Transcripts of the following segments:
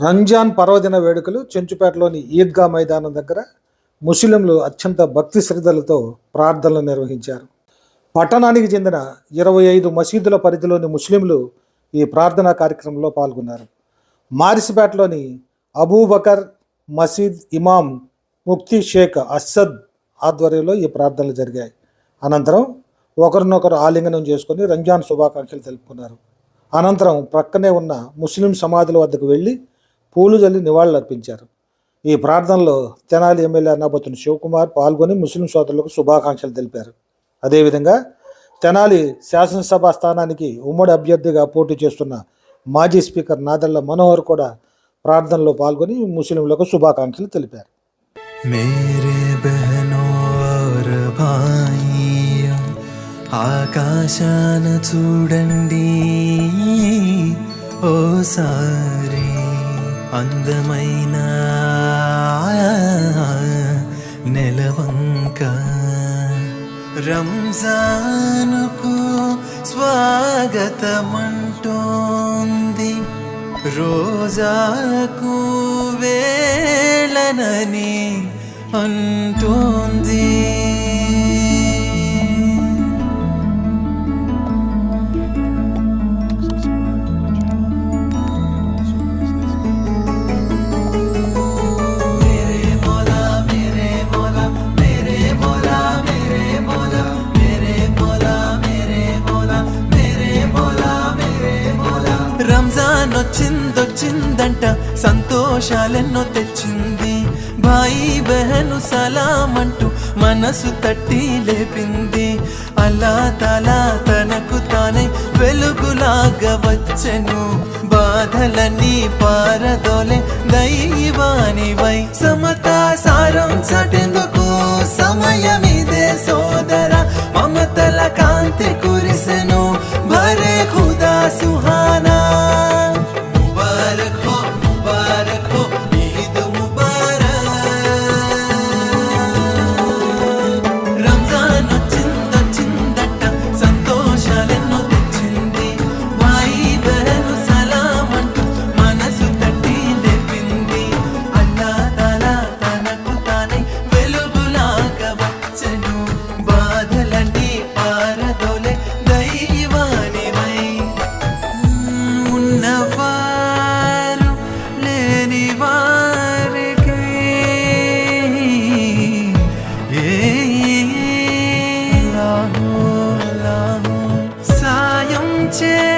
Ramzan పర్వదిన వేడుకలు చెంచుపేటలోని ఈద్గా మైదానం దగ్గర ముస్లింలు అత్యంత భక్తి శ్రద్ధలతో ప్రార్థనలు నిర్వహించారు. పట్టణానికి చెందిన ఇరవై ఐదు మసీదుల పరిధిలోని ముస్లింలు ఈ ప్రార్థనా కార్యక్రమంలో పాల్గొన్నారు. మారిసిపేటలోని అబూబకర్ మసీద్ ఇమాం ముక్తి షేక్ అస్సద్ ఆధ్వర్యంలో ఈ ప్రార్థనలు జరిగాయి. అనంతరం ఒకరినొకరు ఆలింగనం చేసుకొని రంజాన్ శుభాకాంక్షలు తెలుపుకున్నారు. అనంతరం ప్రక్కనే ఉన్న ముస్లిం సమాధుల వద్దకు వెళ్ళి పూలు చల్లి నివాళులు అర్పించారు ఈ ప్రార్థనలో తెనాలి ఎమ్మెల్యే అన్నాపతుని శివకుమార్ పాల్గొని ముస్లిం సోదరులకు శుభాకాంక్షలు తెలిపారు. అదేవిధంగా తెనాలి శాసనసభ స్థానానికి ఉమ్మడి అభ్యర్థిగా పోటీ చేస్తున్న మాజీ స్పీకర్ నాదెళ్ళ మనోహర్ కూడా ప్రార్థనలో పాల్గొని ముస్లింలకు శుభాకాంక్షలు తెలిపారు. ఆకాశాన చూడండి ఓసారి అందమైన నెలవంక రంజానుకు స్వాగతమంటోంది. రోజాకు వేళనని అంటోంది. వచ్చిందంట సంతోషాలెన్నో తెచ్చింది. భాయి బెహను సలామంటూ మనసు తట్టి లేపింది. అలా తలా తనకు తానే వెలుగులాగా వచ్చెను. బాధలన్నీ పారదోలే దైవానివై సమతా సారం సటెందుకు సమయమిదే సోదర. మమతల కాంతికు 제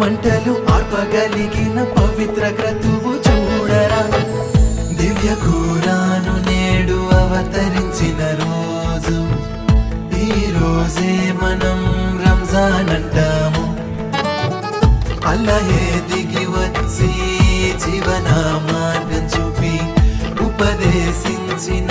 మంటలు ఆర్పగలిగిన పవిత్ర క్రతువు చూడరా. దివ్య కూరాను నేడు అవతరించిన రోజు. ఈ రోజే మనం రంజాన్ అంటాము అల్లహే దిగి వచ్చి జీవన మార్గం చూపి ఉపదేశించిన